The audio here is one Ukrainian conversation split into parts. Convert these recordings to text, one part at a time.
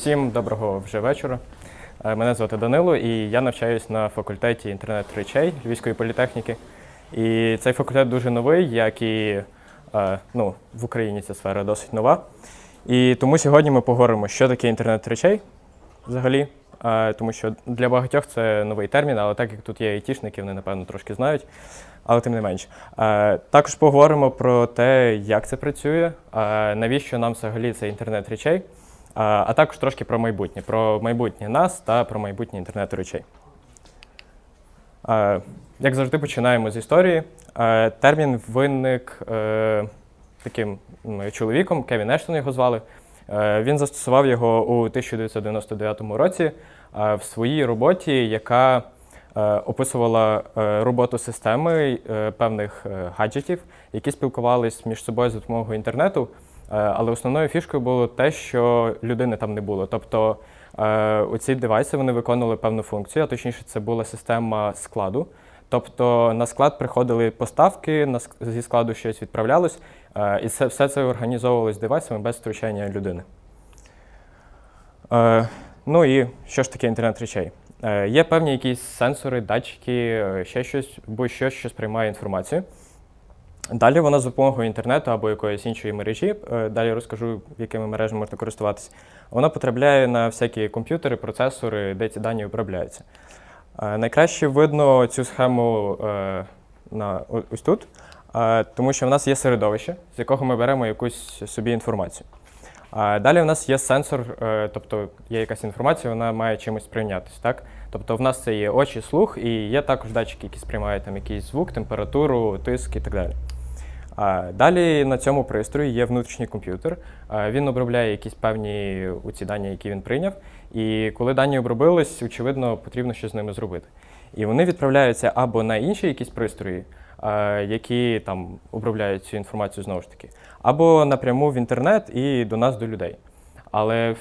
Всім доброго вже вечора. Е, Мене звати Данило, і я навчаюсь на факультеті інтернет-речей Львівської політехніки. І цей факультет дуже новий, як і е, ну, в Україні ця сфера досить нова. І тому сьогодні ми поговоримо, що таке інтернет речей взагалі. Е, Тому що для багатьох це новий термін, але так як тут є айтішники, вони напевно трошки знають, але тим не менш. Також поговоримо про те, як це працює, навіщо нам взагалі цей інтернет речей, а також трошки про майбутнє, про майбутнє нас та про майбутнє інтернету речей. Як завжди, починаємо з історії. Термін виник е, таким чоловіком, Кевін Ештон його звали. Е, Він застосував його у 1999 році в своїй роботі, яка описувала е, роботу системи е, певних е, гаджетів, які спілкувались між собою за допомогою інтернету. Е, Але основною фішкою було те, що людини там не було. Тобто е, оці девайси вони виконували певну функцію, а точніше, це була система складу. Тобто на склад приходили поставки, зі складу щось відправлялось, е, і це, все це організовувалось девайсами без втручання людини. Е, Ну і що ж таке інтернет речей? Е, Є певні якісь сенсори, датчики, е, ще щось, будь-що, що сприймає інформацію. Далі вона за допомогою інтернету або якоїсь іншої мережі, е, далі розкажу, якими мережами можна користуватися. Вона потрапляє на всякі комп'ютери, процесори, де ці дані обробляються. Найкраще видно цю схему на, ось тут, тому що в нас є середовище, з якого ми беремо якусь собі інформацію. Далі в нас є сенсор, е, тобто є якась інформація, вона має чимось сприйнятися. Так? Тобто в нас це є очі, слух, і є також датчики, які сприймають там якийсь звук, температуру, тиск і так далі. Далі на цьому пристрої є внутрішній комп'ютер. Він обробляє якісь певні ці дані, які він прийняв. І коли дані обробились, очевидно, потрібно щось з ними зробити. І вони відправляються або на інші якісь пристрої, які там обробляють цю інформацію знову ж таки, або напряму в інтернет і до нас, до людей. Але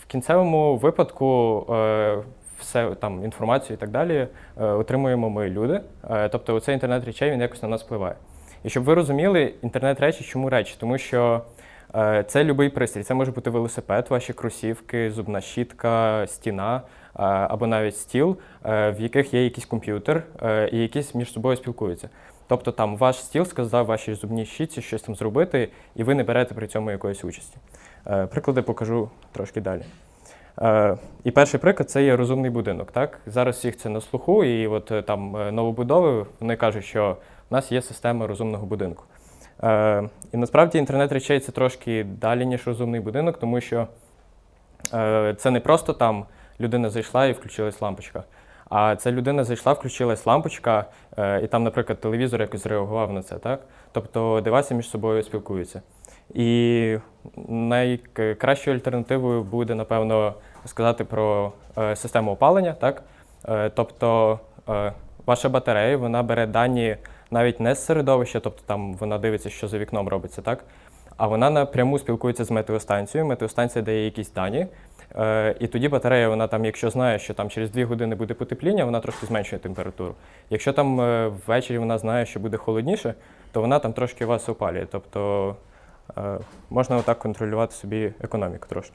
в кінцевому випадку е, все там інформацію і так далі е, отримуємо ми люди. Е, Тобто, цей інтернет речей він якось на нас впливає. І щоб ви розуміли, інтернет речі, чому речі? Тому що е, це будь-який пристрій. Це може бути велосипед, ваші кросівки, зубна щітка, стіна е, або навіть стіл, е, в яких є якийсь комп'ютер е, і якісь між собою спілкуються. Тобто там ваш стіл сказав вашій зубній щітці щось там зробити, і ви не берете при цьому якоїсь участі. Е, Приклади покажу трошки далі. Е, І перший приклад це є розумний будинок. Так? Зараз всіх це на слуху, і от е, там е, новобудови вони кажуть, що в нас є система розумного будинку. Е, І насправді інтернет речей це трошки далі, ніж розумний будинок, тому що е, це не просто там людина зайшла і включилась лампочка. А це людина зайшла, включилась лампочка, е, і там, наприклад, телевізор якось зреагував на це, так? Тобто девайси між собою спілкуються. І найкращою альтернативою буде, напевно, сказати про е, систему опалення, так? Е, тобто ваша батарея вона бере дані навіть не з середовища, тобто там вона дивиться, що за вікном робиться, так? А вона напряму спілкується з метеостанцією. Метеостанція дає якісь дані. Е, і тоді батарея, вона там, якщо знає, що там через 2 години буде потепління, вона трошки зменшує температуру. Якщо там е, ввечері вона знає, що буде холодніше, то вона там трошки вас опалює. Тобто е, можна отак контролювати собі економіку трошки.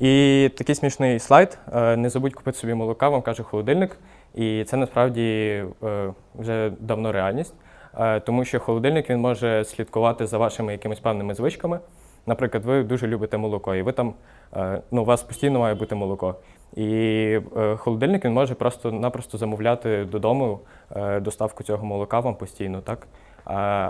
І такий смішний слайд. Не забудь купити собі молока, вам каже холодильник. І це насправді вже давно реальність, тому що холодильник він може слідкувати за вашими якимись певними звичками. Наприклад, ви дуже любите молоко, і ви там, е, ну, у вас постійно має бути молоко. І е, холодильник він може просто-напросто замовляти додому е, доставку цього молока вам постійно, так?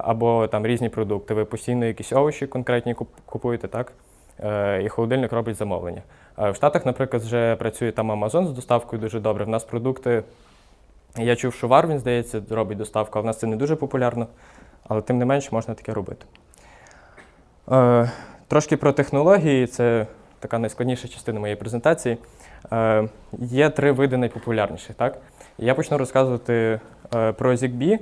Або там різні продукти. Ви постійно якісь овочі конкретні купуєте, так? Е, І холодильник робить замовлення. Е, В Штатах, наприклад, вже працює там Amazon з доставкою дуже добре. В нас продукти. Я чув, що Вар, він, здається, робить доставку, а в нас це не дуже популярно, але тим не менш можна таке робити. Е, трошки про технології, це така найскладніша частина моєї презентації. Е, є три види найпопулярніших. Так? Я почну розказувати е, про ZigBee,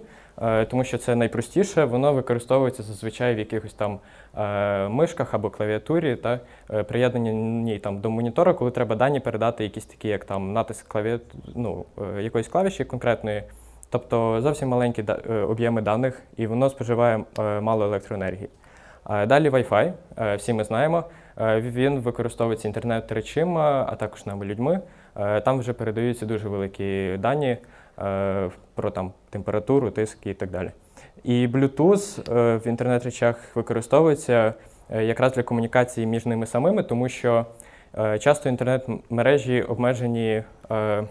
тому що це найпростіше, воно використовується зазвичай в якихось там е, мишках або клавіатурі, та, е, приєднані там, до монітора, коли треба дані передати якісь такі, як там натиск клавіат... ну, е, якоїсь клавіші конкретної. Тобто зовсім маленькі е, об'єми даних, і воно споживає е, мало електроенергії. Е, Далі Wi-Fi, е, всі ми знаємо. Е, Він використовується інтернет речима, а також нами людьми. Е, Там вже передаються дуже великі дані е, про там, температуру, тиск і так далі. І Bluetooth е, в інтернет-речах використовується е, якраз для комунікації між ними самими, тому що е, часто інтернет-мережі обмежені е,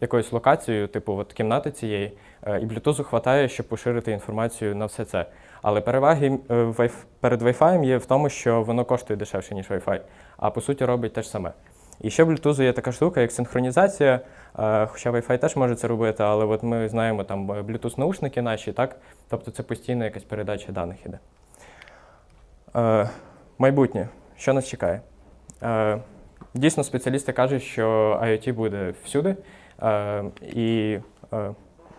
якоюсь локацією, типу от кімнати цієї, е, і Bluetooth хватає, щоб поширити інформацію на все це. Але переваги е, перед Wi-Fi є в тому, що воно коштує дешевше, ніж Wi-Fi, а по суті робить те ж саме. І ще в Bluetooth є така штука, як синхронізація, е, хоча Wi-Fi теж може це робити, але от ми знаємо там е, Bluetooth-наушники наші, так? Тобто це постійна якась передача даних іде. Е, майбутнє. Що нас чекає? Дійсно, спеціалісти кажуть, що IoT буде всюди, і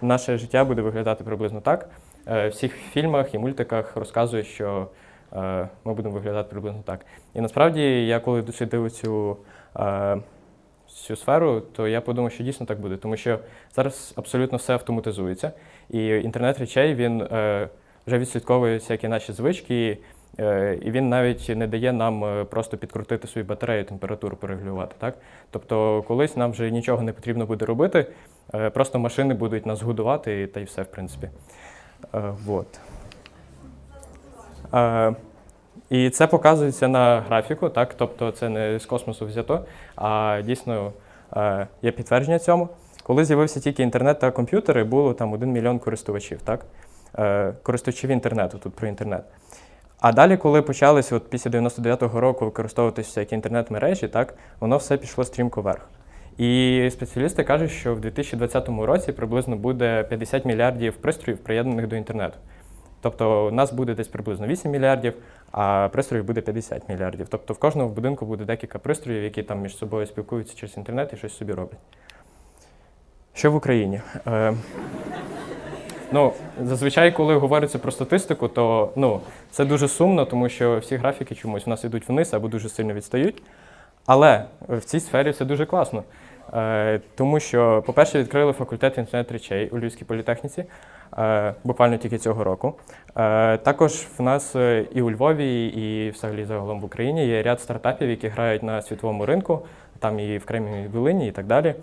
наше життя буде виглядати приблизно так. В всіх фільмах і мультиках розказують, що ми будемо виглядати приблизно так. І насправді, я коли дослідив цю, цю сферу, то я подумав, що дійсно так буде, тому що зараз абсолютно все автоматизується, і інтернет речей він е, вже відслідковує всякі наші звички. Е, І він навіть не дає нам е, просто підкрутити свою батарею, температуру порегулювати. Так? Тобто, колись нам вже нічого не потрібно буде робити, е, просто машини будуть нас годувати, та й все, в принципі. Е, Вот. І це показується на графіку, так? тобто це не з космосу взято, а дійсно е, є підтвердження цьому. Коли з'явився тільки інтернет та комп'ютери, було там 1 мільйон користувачів, так? Е, користувачів інтернету, тут про інтернет. А далі, коли почалися от після 99-го року використовуватися всякі інтернет-мережі, так, воно все пішло стрімко вверх. І спеціалісти кажуть, що в 2020 році приблизно буде 50 мільярдів пристроїв, приєднаних до інтернету. Тобто у нас буде десь приблизно 8 мільярдів, а пристроїв буде 50 мільярдів. Тобто в кожному будинку буде декілька пристроїв, які там між собою спілкуються через інтернет і щось собі роблять. Що в Україні? Е, Ну, зазвичай, коли говориться про статистику, то ну, це дуже сумно, тому що всі графіки чомусь в нас йдуть вниз або дуже сильно відстають. Але в цій сфері все дуже класно. Е, тому що, по-перше, відкрили факультет інтернет-речей у Львівській політехніці е, буквально тільки цього року. Е, також в нас і у Львові, і взагалі загалом в Україні є ряд стартапів, які грають на світовому ринку, там і в Кремній Волині, і так далі.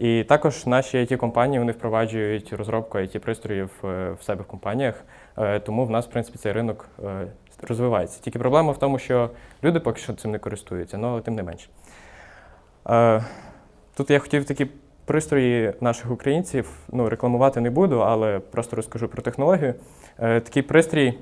І також наші it компанії вони впроваджують розробку it пристроїв в себе в компаніях, тому в нас, в принципі, цей ринок розвивається. Тільки проблема в тому, що люди поки що цим не користуються, ну, але тим не менше. Тут я хотів такі пристрої наших українців ну, рекламувати не буду, але просто розкажу про технологію. Е, Такий пристрій,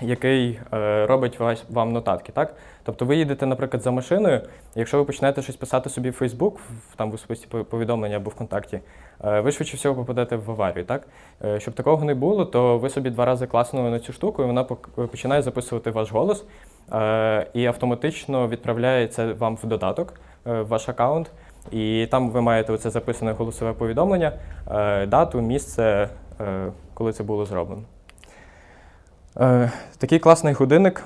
який е, робить вас- вам нотатки. Так? Тобто ви їдете, наприклад, за машиною, якщо ви почнете щось писати собі в Facebook, там в особисті повідомлення або ВКонтакті, е, ви швидше всього попадете в аварію. Так? Е, Щоб такого не було, то ви собі два рази класнули на цю штуку, і вона починає записувати ваш голос е, і автоматично відправляє це вам в додаток, е, в ваш аккаунт. І там ви маєте оце записане голосове повідомлення, е, дату, місце, е, коли це було зроблено. Е, Такий класний годинник.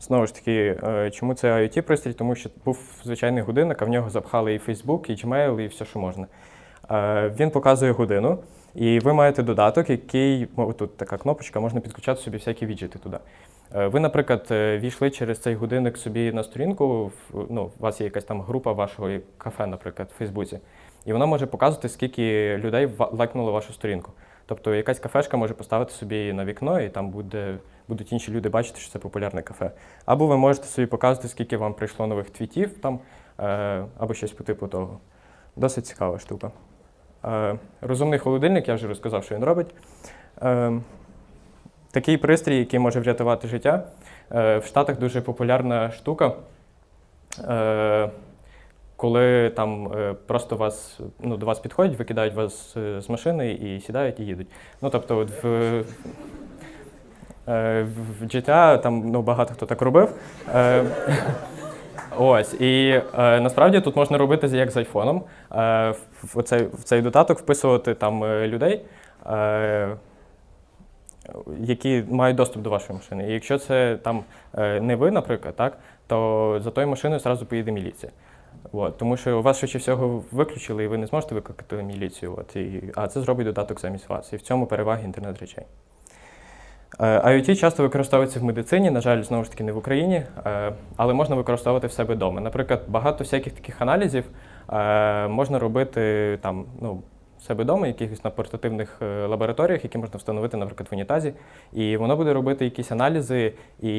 Знову ж таки, чому це IoT пристрій? Тому що був звичайний годинник, а в нього запхали і Facebook, і Gmail, і все, що можна. Він показує годину, і ви маєте додаток, який тут така кнопочка, можна підключати собі всякі віджити туди. Е, Ви, наприклад, е, війшли через цей годинник собі на сторінку. Ну, у вас є якась там група вашого кафе, наприклад, в Фейсбуці, і вона може показувати, скільки людей лайкнуло вашу сторінку. Тобто якась кафешка може поставити собі на вікно, і там буде, будуть інші люди бачити, що це популярне кафе. Або ви можете собі показувати, скільки вам прийшло нових твітів, там, е, або щось по типу того. Досить цікава штука. Розумний холодильник, я вже розказав, що він робить. Такий пристрій, який може врятувати життя. Е, в Штатах дуже популярна штука. Е, коли там е, просто вас, ну, до вас підходять, викидають вас з машини і сідають і їдуть. Ну, тобто, в, в GTA там ну, багато хто так робив. Ось, і е, насправді тут можна робити як з айфоном. Е, в, цей, в цей додаток вписувати там людей, е, які мають доступ до вашої машини. І якщо це там е, не ви, наприклад, так, то за тою машиною зразу поїде міліція. От, тому що у вас швидше всього виключили, і ви не зможете викликати міліцію. От, і, а це зробить додаток замість вас. І в цьому переваги інтернет речей. Е, IoT часто використовується в медицині, на жаль, знову ж таки, не в Україні, е, але можна використовувати в себе вдома. Наприклад, багато всяких таких аналізів е, можна робити там, ну, себе вдома, якихось на портативних е, лабораторіях, які можна встановити, наприклад, в унітазі, і воно буде робити якісь аналізи і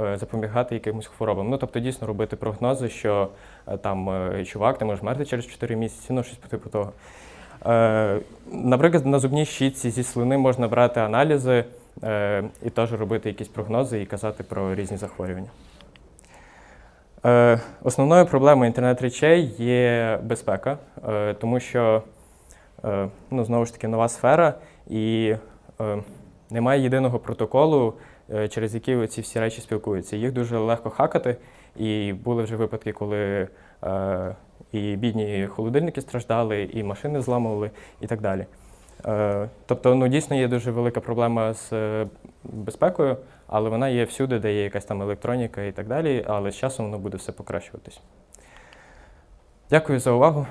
е, запобігати якимось хворобам. Ну, тобто, дійсно робити прогнози, що е, там чувак, ти можеш мерти через 4 місяці, ну щось по типу того. Наприклад, на зубній щітці зі слини можна брати аналізи і теж робити якісь прогнози і казати про різні захворювання. Основною проблемою інтернет-речей є безпека, тому що ну, знову ж таки нова сфера і е, немає єдиного протоколу, е, через який ці всі речі спілкуються. Їх дуже легко хакати, і були вже випадки, коли е, і бідні холодильники страждали, і машини зламували, і так далі. Е, Тобто, ну дійсно є дуже велика проблема з е, безпекою, але вона є всюди, де є якась там електроніка і так далі, але з часом воно буде все покращуватись. Дякую за увагу.